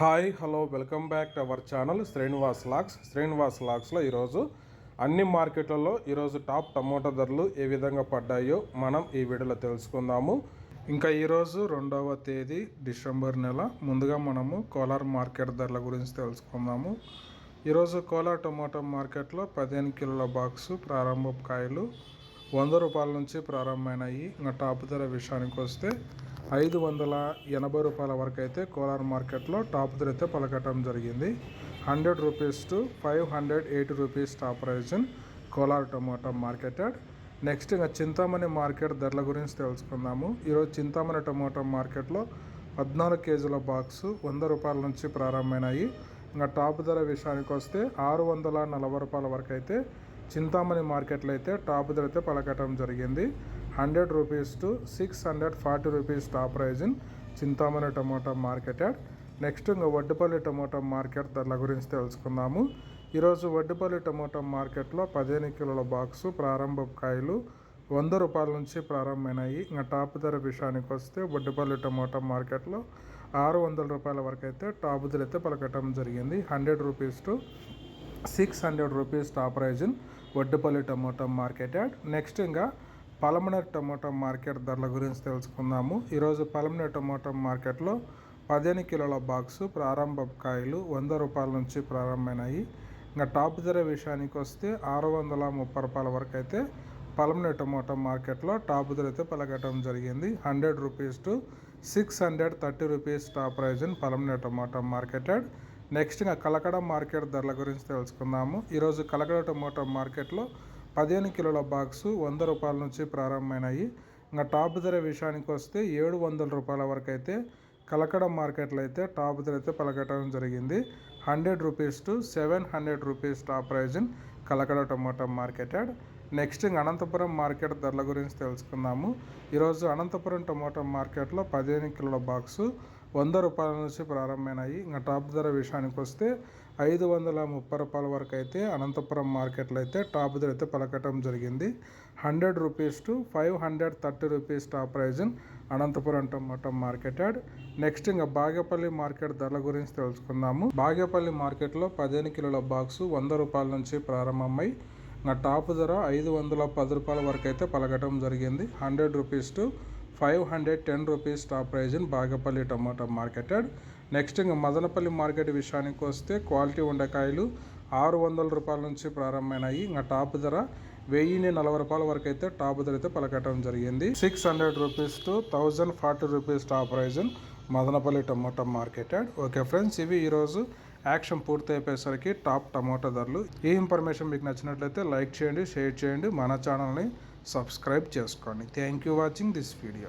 Hi hello welcome back to our channel Srinivas lakhs. Srinivas లాక్స్లో ఈరోజు అన్ని మార్కెట్లలో ఈరోజు టాప్ టమోటా ధరలు ఏ విధంగా పడ్డాయో మనం ఈ వీడియోలో తెలుసుకుందాము. ఇంకా ఈరోజు రెండవ తేదీ డిసెంబర్ నెల. ముందుగా మనము కోలార్ మార్కెట్ ధరల గురించి తెలుసుకుందాము. ఈరోజు కోలార్ టమోటా మార్కెట్లో పదిహేను కిలోల బాక్సు ప్రారంభ కాయలు వంద రూపాయల నుంచి ప్రారంభమైనాయి. ఇంకా టాప్ ధర విషయానికి వస్తే ఐదు వందల ఎనభై రూపాయల వరకు అయితే కోలార్ మార్కెట్లో టాప్ ధర అయితే పలకటం జరిగింది. Hundred rupees to five hundred eighty rupees top price in Kolar tomato market yard. Next ఇంకా చింతామణి మార్కెట్ ధరల గురించి తెలుసుకుందాము. ఈరోజు చింతామణి టొమాటో మార్కెట్లో పద్నాలుగు కేజీల బాక్సు వంద రూపాయల నుంచి ప్రారంభమైనాయి. ఇంకా టాప్ ధర విషయానికి వస్తే ఆరు వందల నలభై రూపాయల వరకు అయితే చింతామణి మార్కెట్లో అయితే టాప్ ధర అయితే పలకటం జరిగింది. Hundred rupees to six hundred forty rupees top price in Chintamani tomato market yard. Next ఇంకా వడ్డుపల్లి టమోటా మార్కెట్ ధరల గురించి తెలుసుకుందాము. ఈరోజు వడ్డుపల్లి టమోటా మార్కెట్లో పదిహేను కిలోల బాక్సు ప్రారంభ కాయలు వంద రూపాయల నుంచి ప్రారంభమైనాయి. ఇంకా టాప్ ధర విషయానికి వస్తే వడ్డుపల్లి టమోటా మార్కెట్లో ఆరు వందల రూపాయల వరకు అయితే టాప్ ధర అయితే పలకటం జరిగింది. Hundred rupees to six hundred rupees top price in Vaddupalli tomato market yard. Next ఇంకా పలమనేర్ టమోటా మార్కెట్ ధరల గురించి తెలుసుకుందాము. ఈరోజు పలమనేర్ టమోటా మార్కెట్లో పదిహేను కిలోల బాక్సు ప్రారంభ కాయలు వంద రూపాయల నుంచి ప్రారంభమైనాయి. ఇంకా టాప్ ధర విషయానికి వస్తే ఆరు వందల ముప్పై రూపాయల వరకు అయితే పలమనర్ టమోటా మార్కెట్లో టాప్ ధర అయితే పలకటం జరిగింది. Hundred rupees to six hundred thirty rupees top price in Palamaner tomato market yard. Next ఇంకా కలకడ మార్కెట్ ధరల గురించి తెలుసుకుందాము. ఈరోజు కలకడ టమోటా మార్కెట్లో పదిహేను కిలోల బాక్సు వంద రూపాయల నుంచి ప్రారంభమైనాయి. ఇంకా టాప్ ధర విషయానికి వస్తే ఏడు వందల రూపాయల వరకు అయితే కలకడ మార్కెట్లో అయితే టాప్ ధర అయితే పలకటం జరిగింది. Hundred rupees to seven hundred rupees top price in Kalakada tomato market yard. Next Anantapuram market ధరల గురించి తెలుసుకుందాము. ఈరోజు అనంతపురం టొమాటో మార్కెట్లో పదిహేను కిలోల బాక్సు వంద రూపాయల నుంచి ప్రారంభమైనాయి. ఇంకా టాప్ ధర విషయానికి వస్తే ఐదు వందల ముప్పై రూపాయల వరకు అయితే అనంతపురం మార్కెట్లో అయితే టాప్ ధర అయితే పలకటం జరిగింది. Hundred rupees to five hundred thirty rupees top price Anantapuram tomato market yard next ఇంకా బాగేపల్లి మార్కెట్ ధరల గురించి తెలుసుకుందాము. బాగేపల్లి మార్కెట్లో పదిహేను కిలోల బాక్సు వంద రూపాయల నుంచి ప్రారంభమై నా టాప్ ధర ఐదు వందల పది రూపాయల వరకు అయితే పలకటం జరిగింది. Hundred rupees to five hundred ten rupees top price in Bagepalli tomato market yard next ఇంకా మదనపల్లి మార్కెట్ విషయానికి వస్తే క్వాలిటీ ఉండకాయలు ఆరు వందల రూపాయల నుంచి ప్రారంభమైనాయి. ఇంకా టాప్ ధర వెయ్యిని నలభై రూపాయల వరకు అయితే టాప్ ధర అయితే పలకటం జరిగింది. Six hundred rupees to thousand forty rupees top price Madanapalli tomato market yard. Okay friends ఇవి ఈరోజు యాక్షన్ పూర్తి అయిపోయేసరికి టాప్ టమోటా ధరలు. ఈ ఇన్ఫర్మేషన్ మీకు నచ్చినట్లయితే లైక్ చేయండి షేర్ చేయండి. మన ఛానల్ని సబ్స్క్రైబ్ చేసుకోండి. Thank you watching this video.